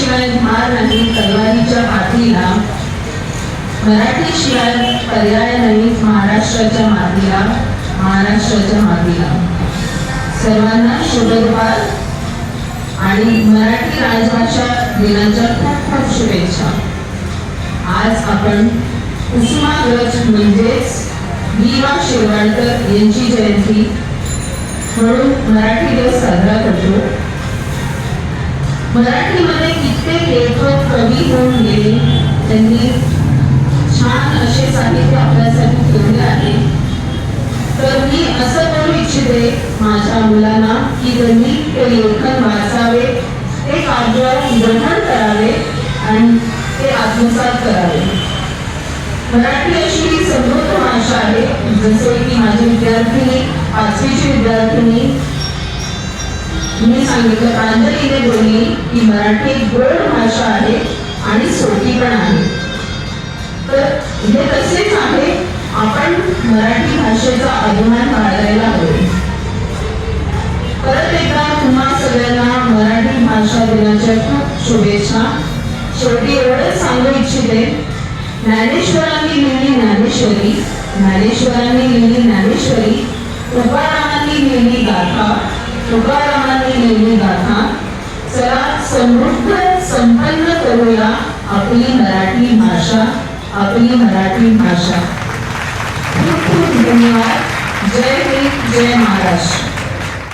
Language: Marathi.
शिवाय भार नाही तलवारीच्या पाठीला मराठी शिवाय पर्याय नाही महाराष्ट्राच्या मातीला महाराष्ट्राच्या मातीला. सर्वांना शुभद्वार आणि मराठी राजभाषा दिनाच्या खूप खूप शुभेच्छा. आज आपण कुसुमाग्रज म्हणजेच वी शिरवाडकर यांची जयंती म्हणून मराठी दिवस साजरा करतो. मराठीमध्ये केले त्यांनी छान असे साहित्य आपल्यासाठी ठेवले आहे. तर मी असं करू इच्छिते माझ्या मुलांना की त्यांनी ते लेखन वाचावे ते काव्य ग्रहण करावे आणि ते आत्मसात करावे. मराठी अशी ही समृद्ध भाषा आहे जसे की माझी विद्यार्थिनी पाचवीची विद्यार्थिनी. मी सांगितलं प्रांजलीने बोलली की मराठी गोड भाषा आणि सोपी पण आहे. तर हे तसेच आहे. आपण मराठी भाषेचा अभिमान बाळगायला हवे. परत एकदा तुम्हा सगळ्यांना मराठी भाषा दिनाच्या खूप शुभेच्छा. शेवटी एवढंच सांगू इच्छिते ज्ञानेश्वरांनी लिहिली ज्ञानेश्वरी ज्ञानेश्वरांनी लिहिली ज्ञानेश्वरी तुकारामांनी लिहिली गाथा तुकारामांनी लिहिली गाथा. चला समृद्ध आपली मराठी भाषा आपली मराठी भाषा. खूप खूप धन्यवाद. जय हिंद जय महाराष्ट्र.